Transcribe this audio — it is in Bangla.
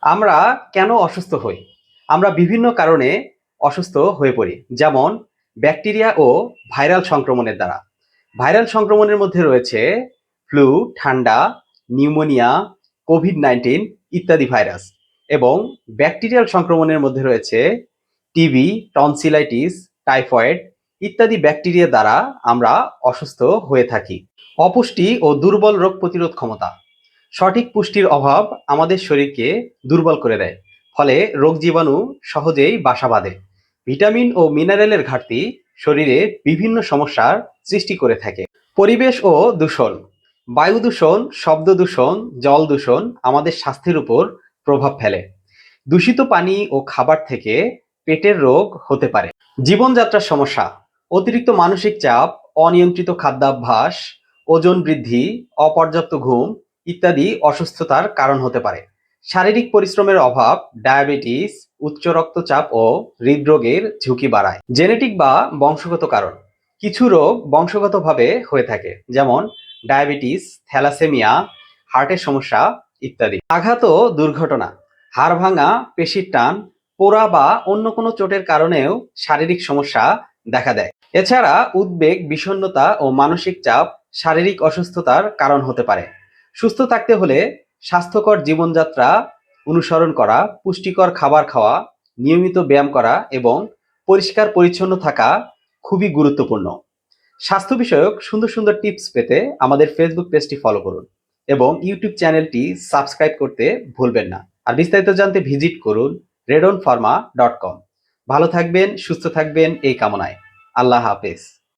আমরা কেন অসুস্থ হই? আমরা বিভিন্ন কারণে অসুস্থ হয়ে পড়ি। যেমন, ব্যাকটেরিয়া ও ভাইরাল সংক্রমণের দ্বারা। ভাইরাল সংক্রমণের মধ্যে রয়েছে ফ্লু, ঠান্ডা, নিউমোনিয়া, কোভিড নাইন্টিন ইত্যাদি ভাইরাস এবং ব্যাকটেরিয়াল সংক্রমণের মধ্যে রয়েছে টিবি, টনসিলাইটিস, টাইফয়েড ইত্যাদি ব্যাকটেরিয়া দ্বারা আমরা অসুস্থ হয়ে থাকি। অপুষ্টি ও দুর্বল রোগ প্রতিরোধ ক্ষমতা। সঠিক পুষ্টির অভাব আমাদের শরীরকে দুর্বল করে দেয়। ফলে রোগ জীবাণু সহজেই বাসা বাঁধে। ভিটামিন ও মিনারেলের ঘাটতি শরীরে বিভিন্ন সমস্যার সৃষ্টি করে থাকে। পরিবেশ ও দূষণ। বায়ু দূষণ, শব্দ দূষণ, জল দূষণ আমাদের স্বাস্থ্যের উপর প্রভাব ফেলে। দূষিত পানি ও খাবার থেকে পেটের রোগ হতে পারে। জীবনযাত্রার সমস্যা। অতিরিক্ত মানসিক চাপ, অনিয়ন্ত্রিত খাদ্যাভ্যাস, ওজন বৃদ্ধি, অপর্যাপ্ত ঘুম ইত্যাদি অসুস্থতার কারণ হতে পারে। শারীরিক পরিশ্রমের অভাব, ডায়াবেটিস, উচ্চ রক্তচাপ ও হৃদরোগের ঝুঁকি বাড়ায়। জেনেটিক বা বংশগত কারণ। কিছু রোগ বংশগতভাবে হয়ে থাকে, যেমন ডায়াবেটিস, থ্যালাসেমিয়া, হার্টের সমস্যা ইত্যাদি। আঘাত ও দুর্ঘটনা। হাড় ভাঙা, পেশির টান, পোড়া বা অন্য কোনো চোটের কারণেও শারীরিক সমস্যা দেখা দেয়। এছাড়া উদ্বেগ, বিষণ্ণতা ও মানসিক চাপ শারীরিক অসুস্থতার কারণ হতে পারে। সুস্থ থাকতে হলে স্বাস্থ্যকর জীবনযাত্রা অনুসরণ করা, পুষ্টিকর খাবার খাওয়া, নিয়মিত ব্যায়াম করা এবং পরিষ্কার পরিচ্ছন্ন থাকা খুবই গুরুত্বপূর্ণ। স্বাস্থ্য বিষয়ক সুন্দর সুন্দর টিপস পেতে আমাদের ফেসবুক পেজটি ফলো করুন এবং ইউটিউব চ্যানেলটি সাবস্ক্রাইব করতে ভুলবেন না। আর বিস্তারিত জানতে ভিজিট করুন রেডন ফার্মা ডট কম ভালো থাকবেন, সুস্থ থাকবেন, এই কামনায়। আল্লাহ হাফেজ।